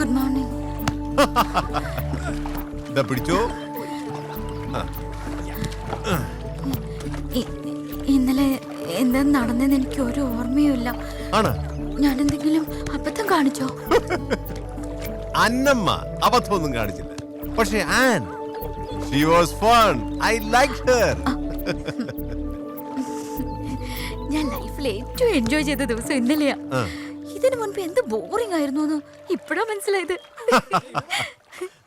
Good morning ഇതാ പിടിച്ചോ. ഇന്നലെ എന്താ നടന്നെന്ന് എനിക്ക് ഒരു ഓർമ്മയുമില്ല. ആണ്. ഞാൻ എന്തെങ്കിലും അബദ്ധം കാണിച്ചോ? അന്നമ്മ അബദ്ധമൊന്നും കാണിച്ചില്ല. പക്ഷേ and she was fun I like her ഞാൻ ലൈഫിൽ ഏറ്റവും എൻജോയ് ചെയ്ത ദിവസം ഇന്നലെയാ. ഇതിനു മുൻപ് എന്ത് ബോറിംഗ് ആയിരുന്നു ഇപ്പോഴാ മനസ്സിലായത്.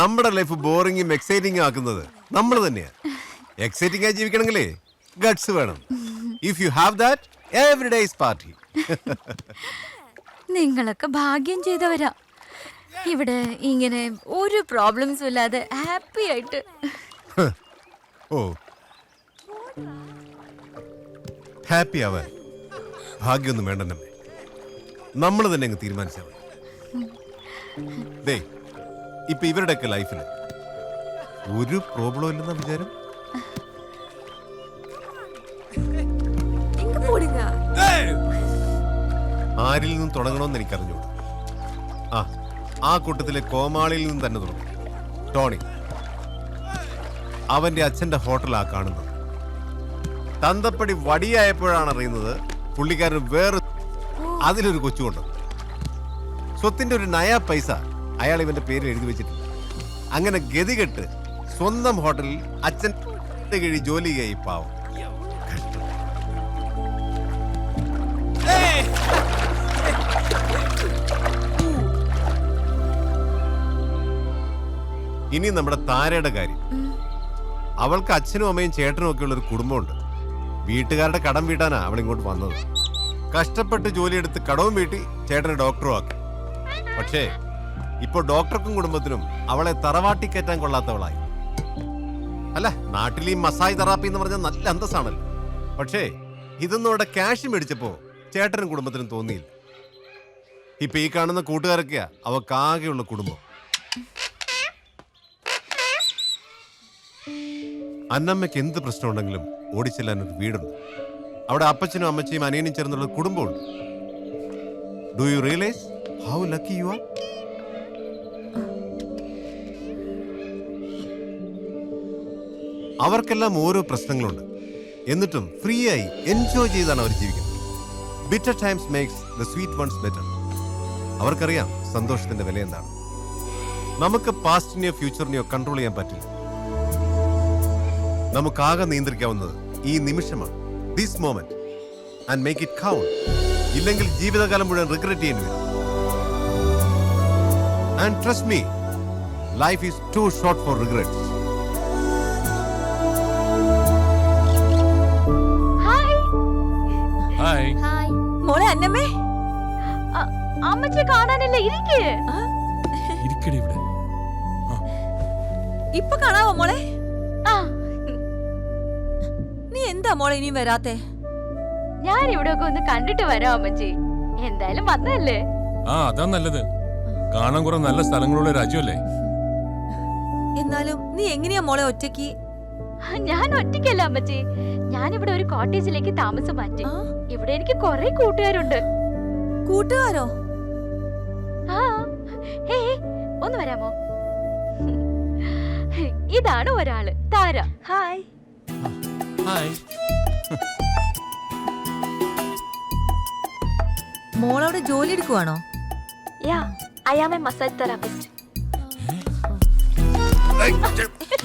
നമ്മുടെ ലൈഫ് ബോറിംഗും എക്സൈറ്റിംഗും ആക്കുന്നത് നമ്മൾ തന്നെയാ. എക്സൈറ്റിംഗ് ആയി ജീവിക്കണമെങ്കിലേ ഗട്സ് വേണം. If you have that every day is party നിങ്ങളൊക്കെ ഭാഗ്യം ചെയ്തവരാ. ഇവിടെ ഇങ്ങനെ ഒരു പ്രോബ്ലംസും ഇല്ലാതെ ഹാപ്പി ആയിട്ട്. ഓ. ഹാപ്പി ആവാൻ ഭാഗ്യമൊന്നും വേണ്ട നമ്മെ നമ്മൾ തന്നെ അങ്ങ് തീരുമാനിച്ചാൽ മതി. ദേ ഇപ്പൊ ഇവരുടെയൊക്കെ ലൈഫിൽ ഒരു പ്രോബ്ലം ഇല്ലെന്ന വിചാരം? ആരിൽ നിന്നും തുടങ്ങണമെന്ന് എനിക്ക് അറിഞ്ഞൂടാ ആ ആ കൂട്ടത്തിലെ കോമാളിയിൽ നിന്ന് തന്നെ തുടങ്ങും. ടോണി അവന്റെ അച്ഛന്റെ ഹോട്ടലാ കാണുന്നത്. തന്തപ്പടി വടിയായപ്പോഴാണ് അറിയുന്നത് പുള്ളിക്കാരൻ വേറെ അതിലൊരു കൊച്ചുകൊണ്ട് സ്വത്തിന്റെ ഒരു നയാ പൈസ അയാൾ ഇവന്റെ പേരിൽ എഴുതി വെച്ചിട്ടുണ്ട്. അങ്ങനെ ഗതികെട്ട് സ്വന്തം ഹോട്ടലിൽ അച്ഛൻ കിഴി ജോലി ചെയ്യായി പാവം. ഇനി നമ്മുടെ താരയുടെ കാര്യം. അവൾക്ക് അച്ഛനും അമ്മയും ചേട്ടനും ഒക്കെ ഉള്ള ഒരു കുടുംബമുണ്ട്. വീട്ടുകാരുടെ കടം വീട്ടാനാ അവൾ ഇങ്ങോട്ട് വന്നത്. കഷ്ടപ്പെട്ട് ജോലിയെടുത്ത് കടവും വീട്ടി ചേട്ടനെ ഡോക്ടറും ആക്കി. പക്ഷേ ഇപ്പൊ ഡോക്ടർക്കും കുടുംബത്തിനും അവളെ തറവാട്ടി കയറ്റാൻ കൊള്ളാത്തവളായി. അല്ല നാട്ടിൽ ഈ മസായ് തെറാപ്പി എന്ന് പറഞ്ഞാൽ നല്ല അന്തസ്സാണല്ലോ. പക്ഷേ ഇതൊന്നും അവിടെ ക്യാഷ് മേടിച്ചപ്പോ ചേട്ടനും കുടുംബത്തിനും തോന്നിയില്ല. ഇപ്പൊ ഈ കാണുന്ന കൂട്ടുകാരൊക്കെയാ അവക്കാകെയുള്ള കുടുംബം. അന്നമ്മയ്ക്ക് എന്ത് പ്രശ്നമുണ്ടെങ്കിലും ഓടിച്ചെല്ലാൻ ഒരു വീടുണ്ട്. അവിടെ അപ്പച്ചനും അമ്മച്ചിയും അനിയനും ചേർന്നുള്ള കുടുംബം do you realise how lucky you are അവർക്കെല്ലാം ഓരോ പ്രശ്നങ്ങളുണ്ട്. എന്നിട്ടും ഫ്രീ ആയി എൻജോയ് ചെയ്താണ് അവർ ജീവിക്കുന്നത്. Bitter times makes the sweet ones better അവർക്കറിയാം സന്തോഷത്തിന്റെ വില എന്താണ്. നമുക്ക് പാസ്റ്റിനെയോ ഫ്യൂച്ചറിനെയോ കൺട്രോൾ ചെയ്യാൻ പറ്റില്ല. നമുക്കാകെ നിയന്ത്രിക്കാവുന്നത് ഈ നിമിഷമാണ്. This moment and make it count ഇല്ലെങ്കിൽ ജീവിതകാലം മുഴുവൻ റിഗ്രറ്റ് ചെയ്യേണ്ടി വരും. And trust me life is too short for regrets hi hi മോളെ അന്നമ്മേ. അമ്മച്ചെ കാണാനില്ല? ഇരിക്കേ. ഇരിക്കടി ഇവിടെ. ഇപ്പൊ കാണാവോ മോളെ? ആ. എന്താ മോളെ ഇനിയും വരാത്തെ? ഞാൻ ഇവിടെ ഒക്കെ ഒന്ന് കണ്ടിട്ട് വരാം അമ്മച്ചി. എന്തായാലും വന്നല്ലേ ആ അതാ നല്ലത്. കാണാൻ കുറെ നല്ല സ്ഥലങ്ങളുള്ള രാജ്യമല്ലേ? എന്നാലും നീ എങ്ങനെയാ മോളെ ഒറ്റയ്ക്ക്? ഞാൻ ഒറ്റയ്ക്കല്ല അമ്മച്ചി. ഞാൻ ഇവിടെ ഒരു കോട്ടേജിലേക്ക് താമസം മാറ്റി. ആ? ഇവിടെ എനിക്ക് കുറെ കൂട്ടുകാരുണ്ട്. കൂട്ടുകാരോ? ആ ഹേ ഒന്ന് വരാമോ? ഇതാണ് ഒരാൾ താര. ഹായ്. ഹായ്. അവിടെ ജോലി എടുക്കുവാണോ? Yeah I am a massage therapist.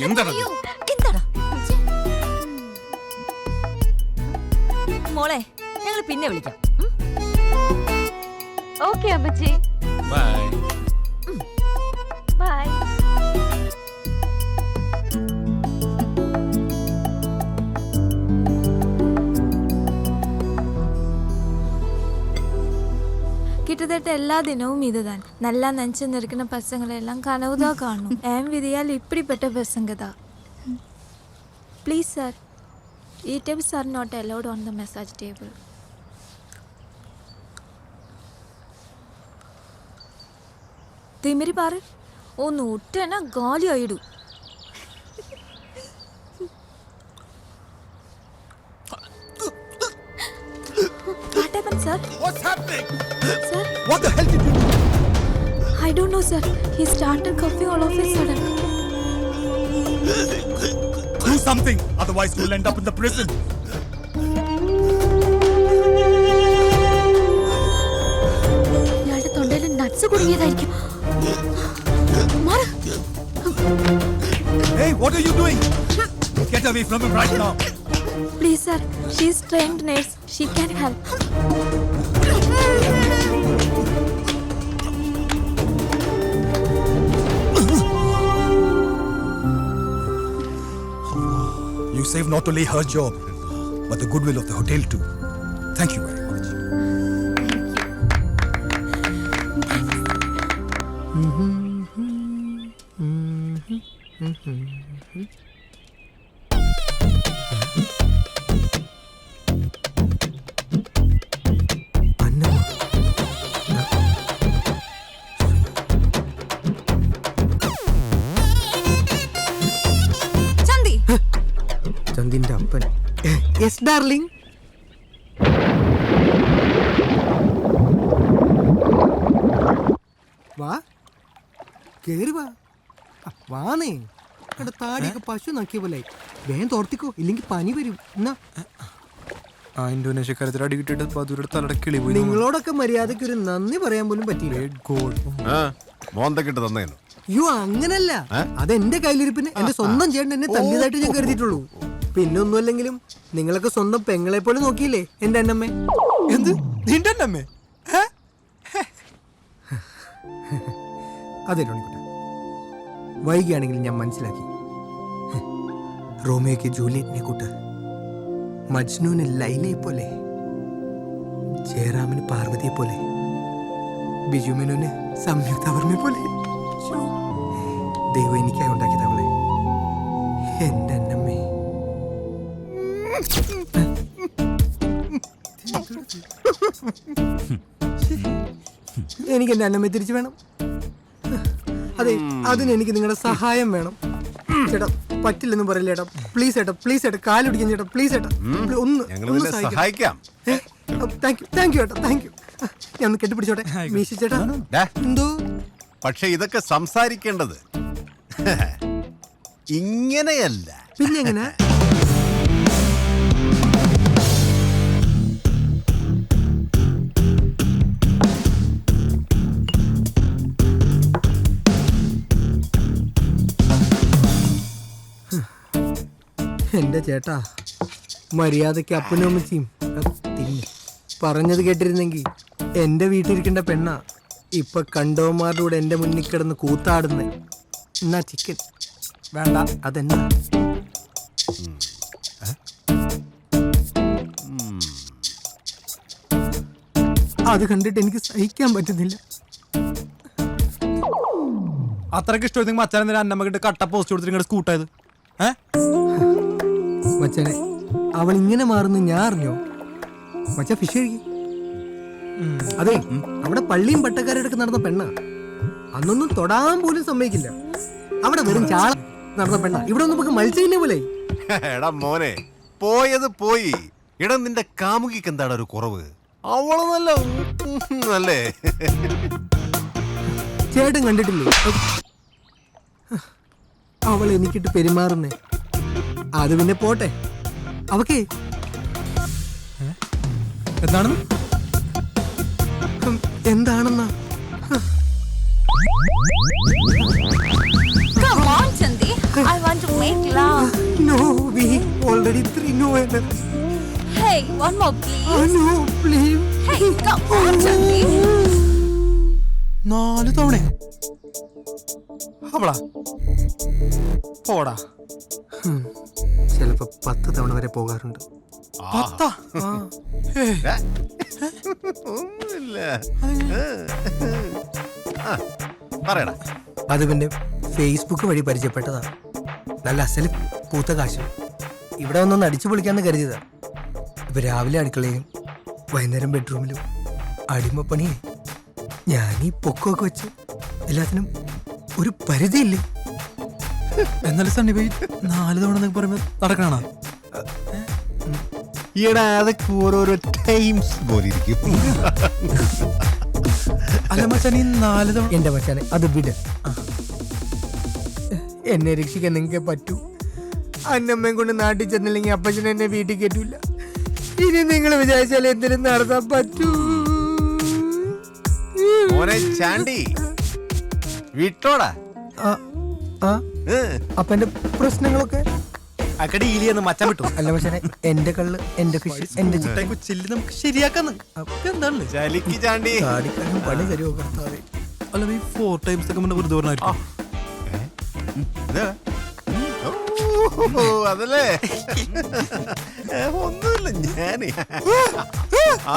എന്താണ് എന്താടാ? മോളെ ഞങ്ങൾ പിന്നെ വിളിക്കാം? ഓക്കെ അമ്മച്ചി. ബൈ. எல்லா தினமும் இதுதான் நல்லா நினச்சி இருக்கிற பசங்களை எல்லாம் கனவு தான் காணும் என் விதியால் இப்படிப்பட்ட பசங்க தான் ப்ளீஸ் சார் ഈ tips are not allowed on the massage table Thimiri പാറ് ഒന്ന് ഒറ്റന ഗാലി What the hell did you do? I don't know, sir. He started coughing all of a sudden. Do something, otherwise you'll end up in the prison. ഇയാളുടെ തൊണ്ടയിൽ nuts കുടുങ്ങിയതായിരിക്കും മാറ്. Hey, what are you doing? Get away from him right now. Please, sir. She's trained nurse. She can help. you saved not only her job, but the goodwill of the hotel too. Thank you very much. Thank you. Mm-hmm. Mm-hmm. Mm-hmm. mm-hmm. ചന്ദിന്റെ അപ്പൻ yes darling. വാ. കേറി വാ. വാണേ വാന്നേ. എടാ താടിയൊക്കെ പശു നോക്കിയ പോലെ വേഗം തോർത്തിക്കോ ഇല്ലെങ്കിൽ പനി വരും. എന്നാ? ആ. ഇന്തോനേഷ്യക്കാരത്തിൽ അടി കിട്ടിയിട്ട് പോയി നിങ്ങളോടൊക്കെ മര്യാദയ്ക്ക് ഒരു നന്ദി പറയാൻ പോലും പറ്റിയില്ല. ഗോഡ് ആ മോന്തക്കിട്ട് തന്നേനു. അയ്യോ അങ്ങനല്ല. അതെന്റെ കയ്യിലിരിപ്പിന് എന്റെ സ്വന്തം ചേട്ടൻ എന്നെ തല്ലിയതായിട്ട് ഞാൻ കരുതിയിട്ടുള്ളൂ. പിന്നെ ഒന്നുമല്ലെങ്കിലും നിങ്ങളൊക്കെ സ്വന്തം പെങ്ങളെ പോലെ നോക്കിയില്ലേ എന്റെ അന്നമ്മേ? എന്ത്? നിന്റെ അന്നമ്മ? അതെ ടോണിക്കുട്ട വൈകിയാണെങ്കിൽ ഞാൻ മനസ്സിലാക്കി. റോമിയോക്ക് ജൂലിയറ്റിനെ കൂട്ട് മജ്നുവിന് ലൈലയെ പോലെ ജയറാമിന് പാർവതിയെ പോലെ ബിജുമേനോന് സംയുക്ത വർമ്മയെ പോലെ. ദൈവം എനിക്കായി ഉണ്ടാക്കിയത് അവളെ. എന്റെ അന്നമ്മേ എനിക്ക് എന്റെ അന്നമ്മ തിരിച്ചു വേണം. അതെ അതിന് എനിക്ക് നിങ്ങളുടെ സഹായം വേണം. ചേട്ടാ പറ്റില്ലെന്ന് പറയില്ല ചേട്ടാ. പ്ലീസ് ചേട്ടാ പ്ലീസ് ചേട്ടാ കാലുടിക്കാൻ ചേട്ടാ പ്ലീസ് ചേട്ടാ. ഒന്ന് ഒന്ന് സഹായിക്കാം. താങ്ക് യു താങ്ക് യു ചേട്ടാ താങ്ക് യു ഞാൻ ഒന്ന് കെട്ടിപ്പിടിച്ചോട്ടെ. മീശ ചേട്ടാ. എന്തോ? പക്ഷെ ഇതൊക്കെ സംസാരിക്കേണ്ടത്. ഇങ്ങനെയല്ല. പിന്നെ എങ്ങനെ? എന്റെ ചേട്ടാ മര്യാദയ്ക്ക് അപ്പനും അമ്മച്ചിയും പറഞ്ഞത് കേട്ടിരുന്നെങ്കിൽ എന്റെ വീട്ടിലിരിക്കേണ്ട പെണ്ണ ഇപ്പൊ കണ്ടോമാരുടെ കൂടെ എന്റെ മുന്നിൽ കിടന്ന് കൂത്താടുന്നേ. എന്നാ ചിക്കൻ? വേണ്ട അതെന്നാ? അത് കണ്ടിട്ട് എനിക്ക് സഹിക്കാൻ പറ്റുന്നില്ല. അത്രയ്ക്ക് ഇഷ്ടം മച്ചാൻ അന്നമ്മ കിட்ட കട്ട പോസ്റ്റ് കൊടുത്തിട്ട് നിങ്ങളുടെ സ്കൂട്ടായത് ഏ? മച്ചനെ അവൾ ഇങ്ങനെ മാറുന്നു ഞാൻ അറിഞ്ഞോ മച്ച ഫിഷ് കഴിക്കും. അതെ അവിടെ പള്ളിയും പട്ടക്കാരടുക്ക് നടന്ന പെണ്ണ. അന്നൊന്നും തൊടാൻ പോലും സമ്മതിക്കില്ല. അവിടെ വെറും ചാള നടന്ന പെണ്ണ. ഇവിടെ ഒന്നും നമുക്ക് മത്സ്യം പോലെ. എടാ മോനെ പോയത് പോയി. എടാ നിന്റെ കാമുകിക്ക് എന്താണ് ഒരു കുറവ്? അവൾ നല്ല അല്ലേ? ചേട്ടൻ കണ്ടിട്ടില്ലേ? അവൾ എനിക്കിട്ട് പെരുമാറുന്നേ. അത് പിന്നെ പോട്ടെ. അവക്കെ എന്താണ്? എന്താണെന്നാ? അവളാ. പോടാ. ചിലപ്പോ പത്ത് തവണ വരെ പോകാറുണ്ട്. പറയടാ. അത് പിന്നെ ഫേസ്ബുക്ക് വഴി പരിചയപ്പെട്ടതാ. നല്ല അസൽ പൂത്ത കാശ്. ഇവിടെ ഒന്നൊന്ന് അടിച്ചു പൊളിക്കാന്ന് കരുതിയതാ. ഇപ്പൊ രാവിലെ അടുക്കളയും വൈകുന്നേരം ബെഡ്റൂമിലും അടിമപ്പണിയെ ഞാനീ പൊക്കൊക്കെ പൊക്കമൊക്കെ വെച്ച് എല്ലാത്തിനും ഒരു പരിധിയില്ലേ? എന്നാലും സണ്ണി പോയി നാല് തവണ എന്നൊക്കെ പറയുമ്പോ നടക്കണ ഈടാ അതൊക്കെ ഓരോരോ ടൈംസ് പോലെ ഇരിക്കും. അല്ല മച്ചാൻ ഈ നാല് തവണ എന്റെ മച്ചാനെ അത് വിട്. എന്നെ രക്ഷിക്കാൻ നിങ്ങൾക്ക് പറ്റൂ. അന്നമ്മയും കൊണ്ട് നാട്ടിൽ ചെന്നില്ലെങ്കിൽ അപ്പച്ചൻ എന്നെ വീട്ടിൽ കയറ്റൂല. ഇനി നിങ്ങൾ വിചാരിച്ചാൽ എന്തിനും നടത്താൻ പറ്റൂ. ചാണ്ടി വിട്ടോടാ. ആ, ആ, ഏ. അപ്പൊ എന്റെ പ്രശ്നങ്ങളൊക്കെ? അക്കടെ ഡീൽ ചെയ്യുന്ന മച്ചാൻ വിട്ടു. അല്ല മച്ചാനെ എന്റെ കള്ള് എന്റെ കൃഷി എന്റെ ചിട്ട ചെല്ലി നമുക്ക് ശരിയാക്കാന്ന്. എന്താണ് ചലിക്ക് ചാണ്ടി. ചാടിക്കാനും പണി തരുമോ കർത്താവേ? അല്ല ഈ ഫോർ ടൈംസ് ഒക്കെ മുന്നേ വെറുതെ പറഞ്ഞായിരിക്കും അതല്ലേ? ഒന്നുമില്ല ഞാനേ. ആ.